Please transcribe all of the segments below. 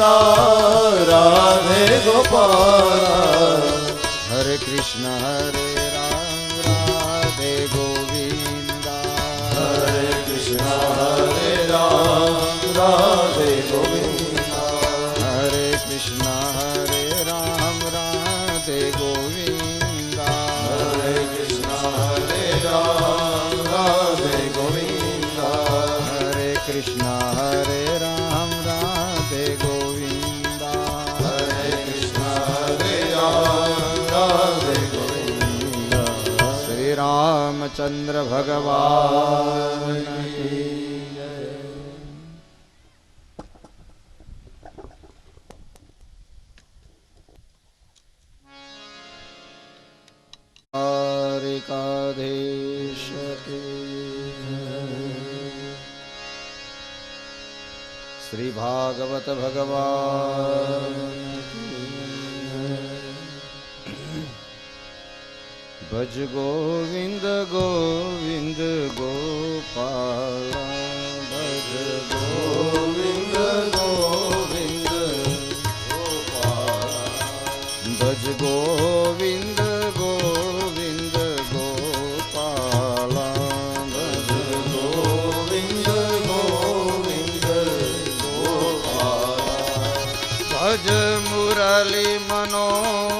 રાધે ગોપાલ હરે કૃષ્ણ હરે રામ રાધે ગોવિંદા હરે કૃષ્ણ હરે રામ રાધે ગોવિંદ હરે કૃષ્ણ હરે રામ રાધે ગોવિંદા હરે કૃષ્ણ હરે રામ રાધે ગોવિંદ હરે કૃષ્ણ રામચંદ્ર ભગવાન. શ્રી ભાગવત ભગવાન ભજ ગોવિંદ ગોવિંદ ગોપાલ, ભજ ગોવિંદ ગોવિંદ ભજ ગોવિંદ ગોવિંદ ગોપાલ, ભજ ગોવિંદ ગોવિંદ ભજ મુરલી મનોહર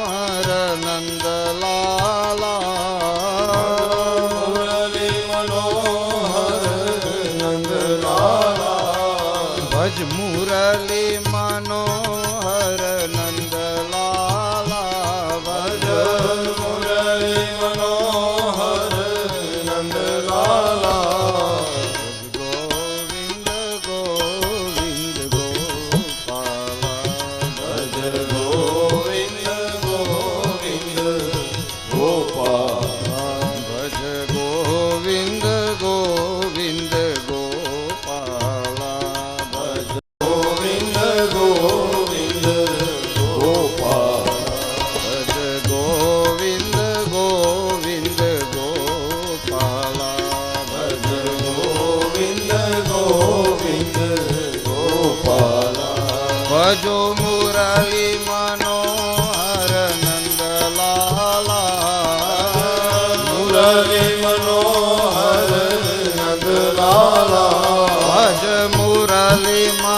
નંદલાલા ભજ મુરલી મનોહર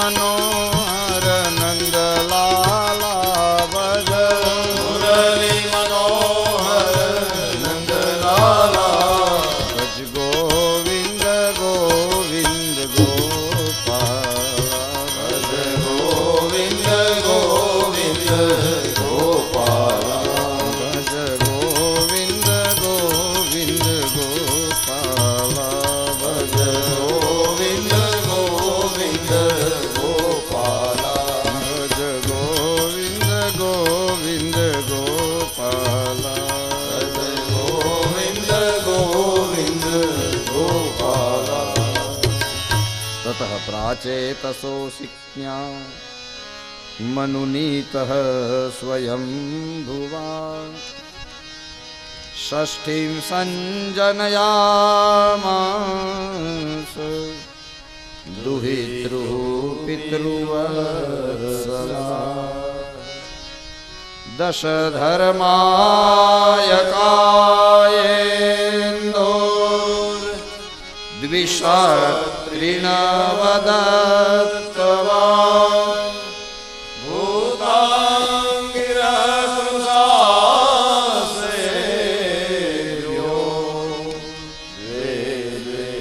प्राचेतसो शिक्ष्या मनुनीतः स्वयं भुवा षष्ठीं सञ्जनयामास दुहितृः पितृवत्सला दशधर्मायकायेन्दोर् द्विषात्रिणवदत्तवा भूताङ्गिरसुसासेव्यो द्वे द्वे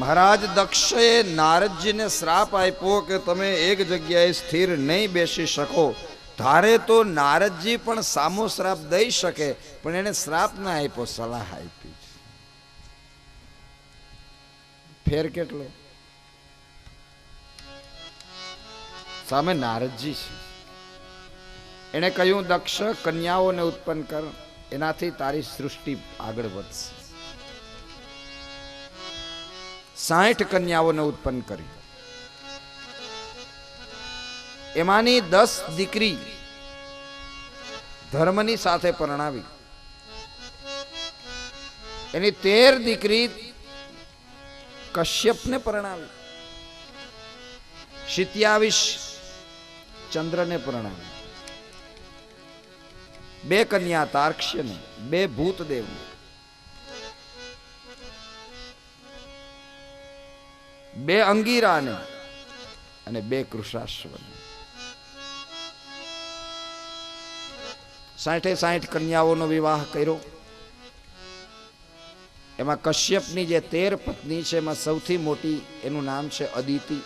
મહારાજ દક્ષએ નારદજીને શ્રાપ આપ્યો કે તમે એક જગ્યાએ સ્થિર નહીં બેસી શકો ધારે તો નારદજી પણ સામો શ્રાપ દઈ શકે, પણ એને શ્રાપ ના આપ્યો, સલાહ આપી. ફેર કેટલો? સામે નારદજી છે. એણે કહ્યું, દક્ષ, કન્યાઓને ઉત્પન્ન કર, એનાથી તારી સૃષ્ટિ આગળ વધશે. સાઠ કન્યાઓને ઉત્પન્ન કરી. એમાંની દસ દીકરી ધર્મની સાથે પરણાવી. એની તેર દીકરી કશ્યપને પરણાવી. સિત્યાવીસ ચંદ્રને પરણાવી. બે કન્યા તાર્ક્ષ્યને બે ભૂતદેવને. બે અંગીરાને અને બે કૃષાશ્વને. સાઠે સાઠ કન્યાઓનો વિવાહ કર્યો. એમાં કશ્યપની જે તેર પત્ની છે, એમાં સૌથી મોટી એનું નામ છે અદિતિ.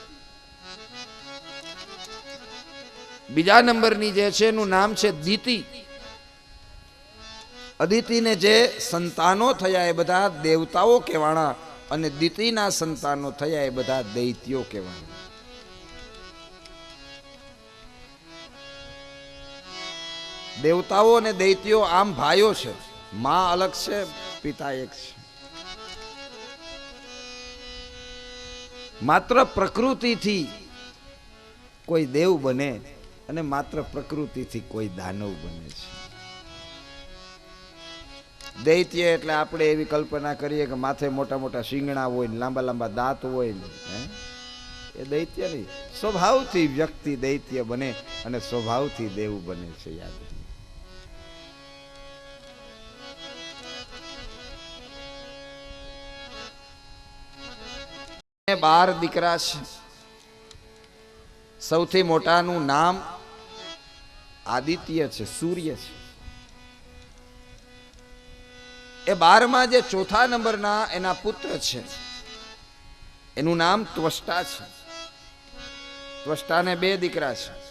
બીજા નંબરની જે છે, એનું નામ છે દીતિ. અદિતિને જે સંતાનો થયા એ બધા દેવતાઓ કહેવાણા અને દીતિના સંતાનો થયા એ બધા દૈત્યો કહેવાના દેવતાઓ અને દૈત્યો આમ ભાઈઓ છે. માં અલગ છે, પિતા એક છે. માત્ર પ્રકૃતિથી કોઈ દેવ બને અને માત્ર પ્રકૃતિથી કોઈ દાનવ બને છે. દૈત્ય એટલે આપણે એવી કલ્પના કરીએ કે માથે મોટા મોટા શિંગણા હોય ને લાંબા લાંબા દાંત હોય ને, હે? એ દૈત્ય નહીં સ્વભાવથી વ્યક્તિ દૈત્ય બને અને સ્વભાવથી દેવ બને છે યાદ. બાર દીકરા છે. સૌથી મોટાનું નામ આદિત્ય છે, સૂર્ય છે. એ બારમાં જે ચોથા નંબરના એના પુત્ર છે. એનું નામ ત્વષ્ટા છે. ત્વષ્ટાને બે દીકરા છે.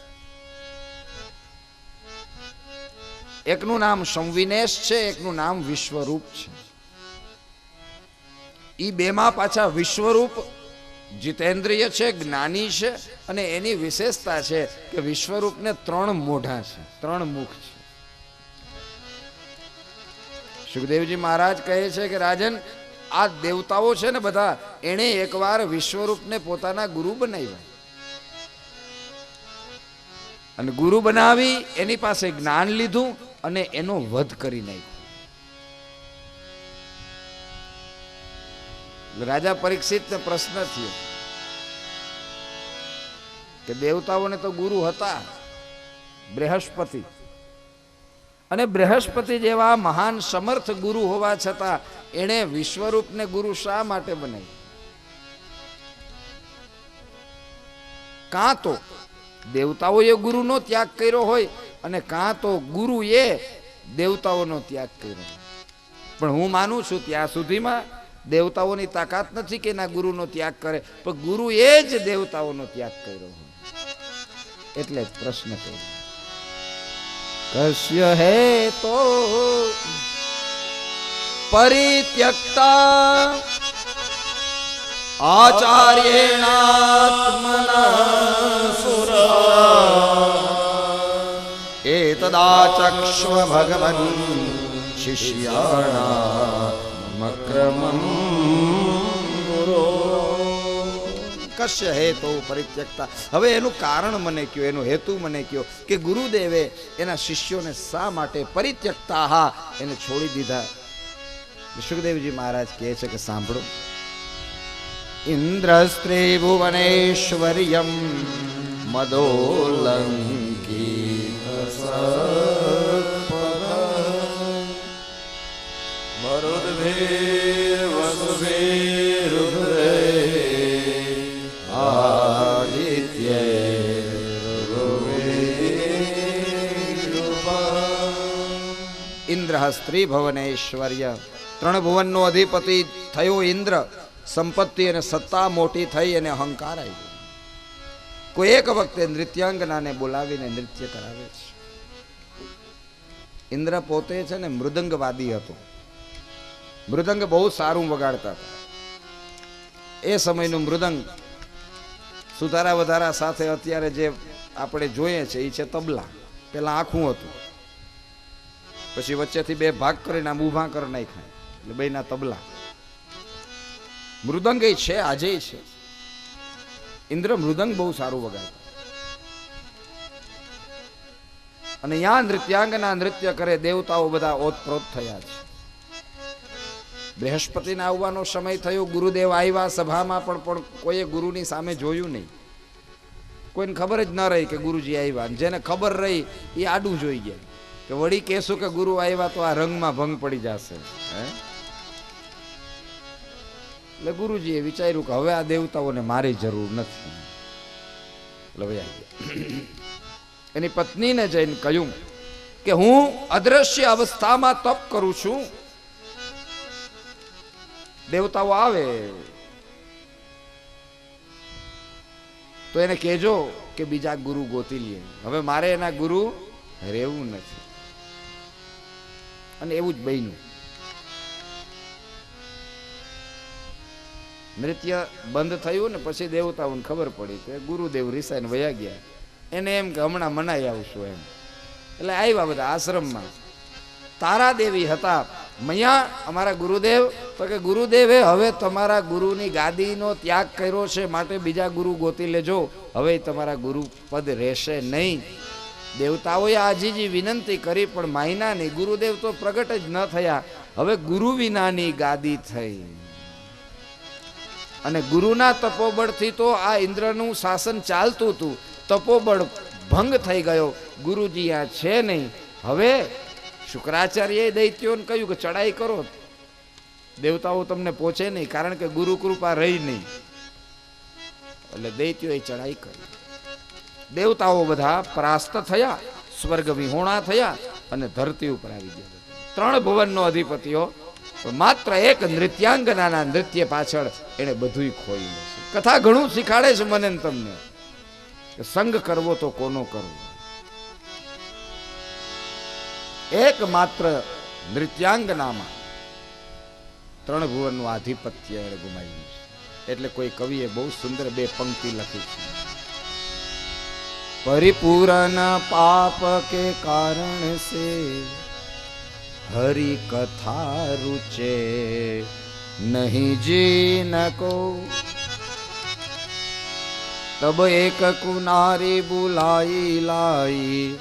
એકનું નામ સંવિનેશ છે, એકનું નામ વિશ્વરૂપ છે. ઈ બેમાં પાછા વિશ્વરૂપ જીતેન્દ્રિય છે, જ્ઞાની છે અને એની વિશેષતા છે કે વિશ્વરૂપને ત્રણ મોઢા છે, ત્રણ મુખ છે. સુખદેવજી મહારાજ કહે છે કે, રાજન, આ દેવતાઓ છે ને બધા, એણે એકવાર વિશ્વરૂપને પોતાના ગુરુ બનાવ્યા. અને ગુરુ બનાવી, એની પાસે જ્ઞાન લીધું અને એનો વધ કરી નાખ્યો. રાજા પરીક્ષિતને પ્રશ્ન થયો કે દેવતાઓને તો ગુરુ હતા બૃહસ્પતિ. અને બૃહસ્પતિ જેવા મહાન સમર્થ ગુરુ હોવા છતાં એણે વિશ્વરૂપને ગુરુ શા માટે બનાવી કાં તો દેવતાઓએ ગુરુનો ત્યાગ કર્યો હોય અને કાં તો ગુરુએ દેવતાઓનો ત્યાગ કર્યો પણ હું માનું છું ત્યાં સુધીમાં દેવતાઓની તાકાત નથી કે એના ગુરુનો ત્યાગ કરે, પણ ગુરુએ જ દેવતાઓનો ત્યાગ કર્યો એટલે જ પ્રશ્ન કર્યો. કશ્ય હે તો પરિત્યક્તા આચાર્યેણાત્મના એતદાચક્ષ્વ ભગવન શિષ્યાણા મક્રમં ગુરો કશ્ય હેતુ પરિત્યક્તા હવે એનું કારણ મને કયો એનો હેતુ મને કયો કે ગુરુદેવે એના શિષ્યોને શા માટે પરિત્યક્તા હા એને છોડી દીધા સુખદેવજી મહારાજ કહે છે કે સાંભળો ઇન્દ્રસ્ત્રી ભુવનેશ્વર્યમ મદોલંકી સ્ત્રી ભવનેશ્વર્ય ત્રણ ભુવનનો અધિપતિ થયો ઇન્દ્ર સંપત્તિ અને સત્તા મોટી થઈ અને અહંકાર આવી કોઈ એક વખતે નૃત્યાંગનાને બોલાવીને નૃત્ય કરાવે છે ઇન્દ્ર પોતે છે ને મૃદંગવાદી હતો મૃદંગ બહુ સારું વગાડતા હતા. એ સમયનું મૃદંગ સુધારા વધારા સાથે અત્યારે જે આપણે જોઈએ છે એ છે તબલા. પેલા આખું હતું. પછી વચ્ચેથી બે ભાગ કરીને આમ ઊભા કરી નાખ્યા. એટલે બેના તબલા. મૃદંગ એ છે, આજે છે. ઇન્દ્ર મૃદંગ બહુ સારું વગાડતા અને યા નૃત્યાંગના નૃત્ય કરે, દેવતાઓ બધા ઓતપ્રોત થયા છે. બૃહસ્પતિના આવવાનો સમય થયો, ગુરુદેવ આવ્યા સભામાં પણ પણ કોઈએ ગુરુની સામે જોયું નહીં. કોઈને ખબર જ ન રહી કે ગુરુજી આવ્યા. જેને ખબર રહી, એ આડું જોઈ ગયા. કે વળી કહેશું કે ગુરુ આવ્યા તો આ રંગમાં ભંગ પડી જશે. એટલે ગુરુજીએ વિચાર્યું કે હવે આ દેવતાઓને મારી જરૂર નથી. એટલે વયા ગયા. એની પત્નીને જઈને કહ્યું કે હું અદ્રશ્ય અવસ્થામાં તપ કરું છું. દેવતાઓ આવે. તો એને કહેજો કે બીજા ગુરુ ગોતી લે. હવે મારે એના ગુરુ રહેવું નથી. અને એવું જ બન્યું. નૃત્ય બંધ થયું ને પછી દેવતાઓને ખબર પડી કે ગુરુદેવ રિસાઈને વયા ગયા. એને એમ કે હમણાં મનાઈ આવશું એમ. એટલે આવ્યા બધા આશ્રમમાં. તારા દેવી હતા. મૈયા, અમારા ગુરુદેવ, તો કે ગુરુદેવે હવે તમારા ગુરુની ગાદીનો ત્યાગ કર્યો છે, માટે બીજા ગુરુ ગોતી લેજો. હવે તમારા ગુરુ પદ રહેશે નહીં. દેવતાઓએ આજીજી વિનંતી કરી, પણ માયના નહીં. ગુરુદેવ તો પ્રગટ જ ન થયા. હવે ગુરુ વિનાની ગાદી થઈ. અને ગુરુના તપોબળથી તો આ ઇન્દ્રનું શાસન ચાલતું હતું. તપોબળ ભંગ થઈ ગયો. ગુરુજી આ છે નહીં. હવે શુક્રાચાર્યએ દૈત્યોને કહ્યું કે ચડાઈ કરો. દેવતાઓ તમને પહોંચે નહીં, કારણ કે ગુરુ કૃપા રહી નહીં. એટલે દૈત્યોએ ચડાઈ કરી. દેવતાઓ બધા પરાસ્ત થયા, સ્વર્ગ વિહોણા થયા અને ધરતી ઉપર આવી ગયા. ત્રણ ભુવનનો અધિપતિઓ માત્ર એક નૃત્યાંગનાના નૃત્ય પાછળ એણે બધુંય ખોઈ કથા ઘણું શીખાડે છે મને તમને. સંગ કરવો તો કોનો કરવો? એકમાત્ર નૃત્યાંગનામાં ત્રણ ભુવનનું આધિપત્ય ગુમાવ્યું છે. એટલે કોઈ કવિએ બહુ સુંદર બે પંક્તિ લખી છે. પરિપૂરણ પાપ કે કારણ સે હરી કથા રૂચે નહીં જી ન કો. તબ એક કુનારી બુલાઈ લાઈ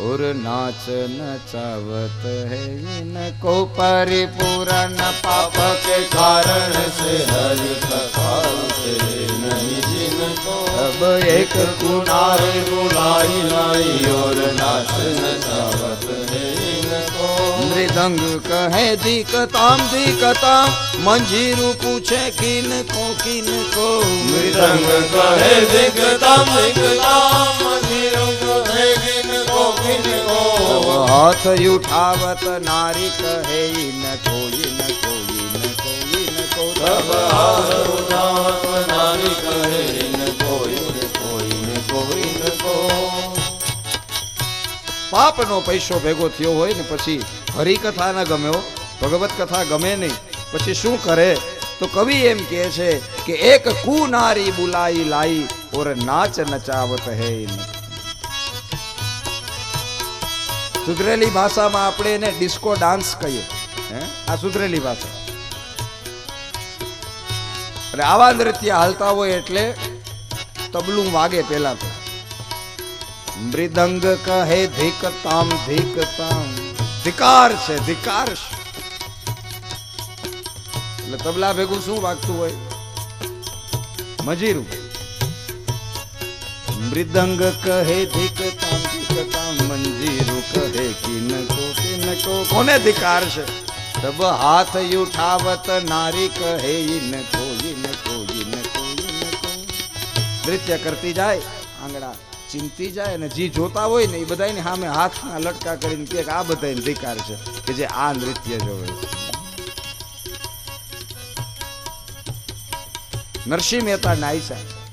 और नाच नचावत है इनको परिपूर्ण पाप के कारण से हरि कथा से नहीं जिनको तब एक कुनारे बुलाई लाई और नाच नचावत है इनको मृदंग कहे दिकताम दिकताम मंजीरू पूछे किन को किन को मृदंग कहे दिगताम दिगताम मधुरंग कहे गिनको હાથ ઉઠાવત નારી કહે ન કોઈ ન કોઈ ન કોઈ ન કોઈ. નારી કહે પૈસો ભેગો થયો હોય ને પછી હરી કથા ના ગમ્યો ભગવત કથા ગમે નહીં પછી શું કરે? તો કવિ એમ કે છે કે એક કુ નારી બુલાઈ લાઈ ઓર નાચ નચાવત હે નથી સુધરેલી ભાષામાં આપણે એને ડિસ્કો ડાન્સ કહીએ. આ સુધરેલી ભાષા. અને આવા નૃત્ય હાલતા હોય એટલે તબલું વાગે પેલા તો. મૃદંગ કહે ધિકતામ ધિકતામ ધિકાર છે ધિકાર છે. એટલે તબલા ભેગું શું વાગતું હોય? મજીરું. મૃદંગ કહે ધીક તામ ધીક તામ કિनको તો કોને ધિકાર છે. તબ હાથ યુઠાવત, નારી કહે ન કોઈ ને કોઈ ન કોઈ નૃત્ય કરતી જાય, આંગળા ચિંતી જાય અને જે જોતા હોય ને એ બધાને સામે હાથના લટકા કરીને કે આ બધાને ધિકાર છે કે જે આ નૃત્ય જોવે નરસિંહ મહેતા નાઈ સાહેબ